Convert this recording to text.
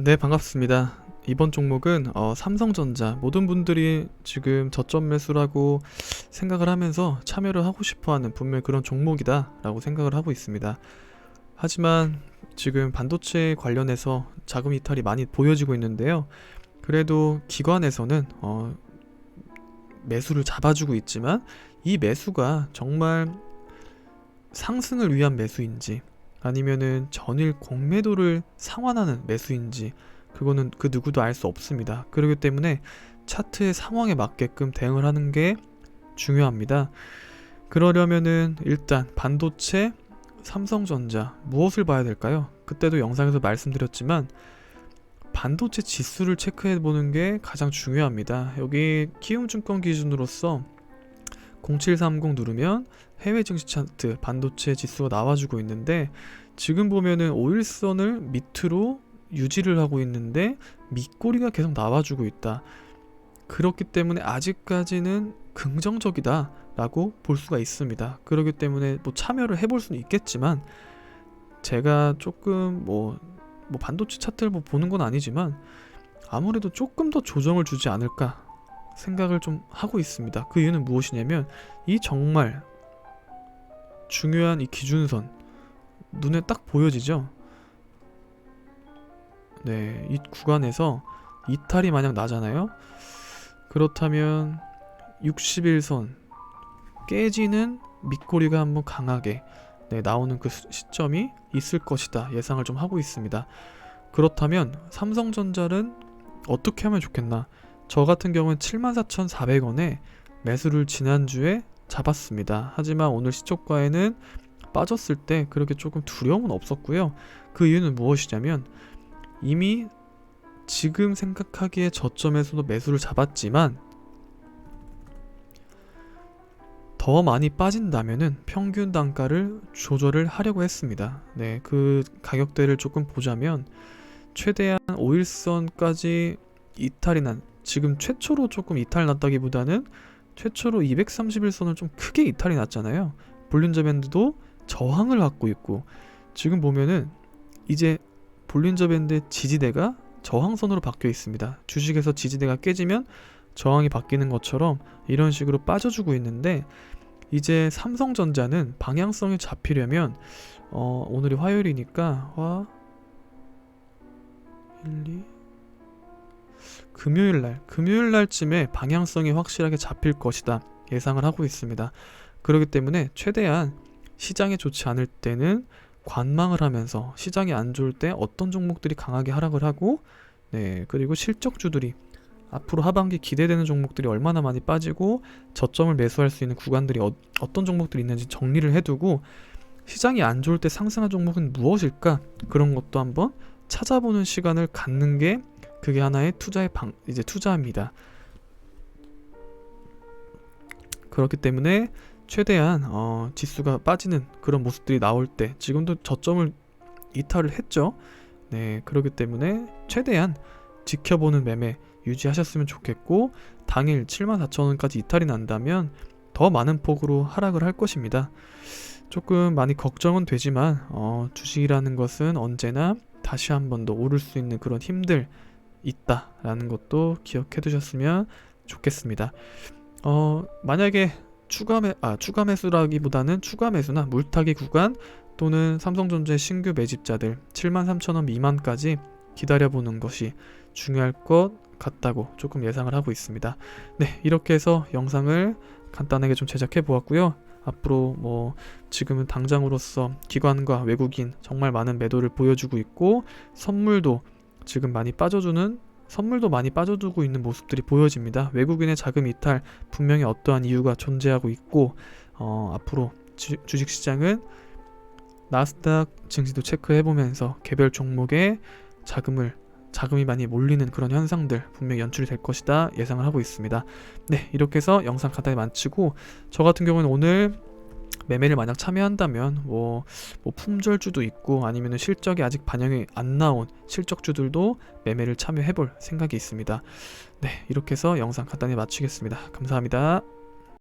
네, 반갑습니다. 이번 종목은 어, 삼성전자 모든 분들이 지금 저점 매수라고 생각을 하면서 참여를 하고 싶어 하는 분명 그런 종목이다라고 생각을 하고 있습니다. 하지만 지금 반도체 관련해서 자금 이탈이 많이 보여지고 있는데요. 그래도 기관에서는 어, 매수를 잡아주고 있지만 이 매수가 정말 상승을 위한 매수인지 아니면은 전일 공매도를 상환하는 매수인지 그거는 그 누구도 알 수 없습니다. 그렇기 때문에 차트의 상황에 맞게끔 대응을 하는 게 중요합니다. 그러려면은 일단 반도체, 삼성전자 무엇을 봐야 될까요? 그때도 영상에서 말씀드렸지만 반도체 지수를 체크해 보는 게 가장 중요합니다. 여기 키움증권 기준으로서 0730 누르면 해외 증시 차트 반도체 지수가 나와주고 있는데 지금 보면은 5일선을 밑으로 유지를 하고 있는데 밑꼬리가 계속 나와주고 있다. 그렇기 때문에 아직까지는 긍정적이다 라고 볼 수가 있습니다. 그렇기 때문에 뭐 참여를 해볼 수는 있겠지만 제가 조금 뭐, 뭐 반도체 차트를 뭐 보는 건 아니지만 아무래도 조금 더 조정을 주지 않을까 생각을 좀 하고 있습니다. 그 이유는 무엇이냐면 이 정말 중요한 이 기준선 눈에 딱 보여지죠. 네, 이 구간에서 이탈이 만약 나잖아요. 그렇다면 61선 깨지는 밑꼬리가 한번 강하게 네, 나오는 그 수- 시점이 있을 것이다 예상을 좀 하고 있습니다. 그렇다면 삼성전자는 어떻게 하면 좋겠나? 저 같은 경우는 74,400원에 매수를 지난주에 잡았습니다. 하지만 오늘 시초가에는 빠졌을 때 그렇게 조금 두려움은 없었고요. 그 이유는 무엇이냐면 이미 지금 생각하기에 저점에서도 매수를 잡았지만 더 많이 빠진다면은 평균 단가를 조절을 하려고 했습니다. 네, 그 가격대를 조금 보자면 최대한 5일선까지 이탈이 난 지금 최초로 조금 이탈 났다기보다는 최초로 231선을 좀 크게 이탈이 났잖아요. 볼린저 밴드도 저항을 갖고 있고 지금 보면은 이제 볼린저 밴드의 지지대가 저항선으로 바뀌어 있습니다. 주식에서 지지대가 깨지면 저항이 바뀌는 것처럼 이런 식으로 빠져주고 있는데 이제 삼성전자는 방향성이 잡히려면 어, 오늘이 화요일이니까 화 1, 2 금요일 날 금요일 날쯤에 방향성이 확실하게 잡힐 것이다 예상을 하고 있습니다. 그렇기 때문에 최대한 시장에 좋지 않을 때는 관망을 하면서 시장이 안 좋을 때 어떤 종목들이 강하게 하락을 하고 네 그리고 실적주들이 앞으로 하반기 기대되는 종목들이 얼마나 많이 빠지고 저점을 매수할 수 있는 구간들이 어, 어떤 종목들이 있는지 정리를 해두고 시장이 안 좋을 때 상승한 종목은 무엇일까 그런 것도 한번 찾아보는 시간을 갖는 게 그게 하나의 투자의 방 이제 투자입니다. 그렇기 때문에 최대한 어, 지수가 빠지는 그런 모습들이 나올 때 지금도 저점을 이탈을 했죠. 네, 그렇기 때문에 최대한 지켜보는 매매 유지하셨으면 좋겠고 당일 74,000원까지 이탈이 난다면 더 많은 폭으로 하락을 할 것입니다. 조금 많이 걱정은 되지만 어, 주식이라는 것은 언제나 다시 한 번 더 오를 수 있는 그런 힘들 있다라는 것도 기억해 두셨으면 좋겠습니다. 어, 만약에 추가 매, 아, 추가 매수라기보다는 추가 매수나 물타기 구간 또는 삼성전자의 신규 매집자들 73,000원 미만까지 기다려보는 것이 중요할 것 같다고 조금 예상을 하고 있습니다. 네, 이렇게 해서 영상을 간단하게 좀 제작해 보았고요. 앞으로 뭐 지금은 당장으로서 기관과 외국인 정말 많은 매도를 보여주고 있고 선물도 지금 많이 빠져주는 선물도 많이 빠져두고 있는 모습들이 보여집니다. 외국인의 자금 이탈 분명히 어떠한 이유가 존재하고 있고 어, 앞으로 주, 주식 시장은 나스닥 증시도 체크해 보면서 개별 종목에 자금을 자금이 많이 몰리는 그런 현상들 분명히 연출이 될 것이다 예상을 하고 있습니다. 네, 이렇게 해서 영상 간단히 마치고 저 같은 경우는 오늘 매매를 만약 참여한다면 뭐, 뭐 품절주도 있고 아니면 실적이 아직 반영이 안 나온 실적주들도 매매를 참여해볼 생각이 있습니다. 네, 이렇게 해서 영상 간단히 마치겠습니다. 감사합니다.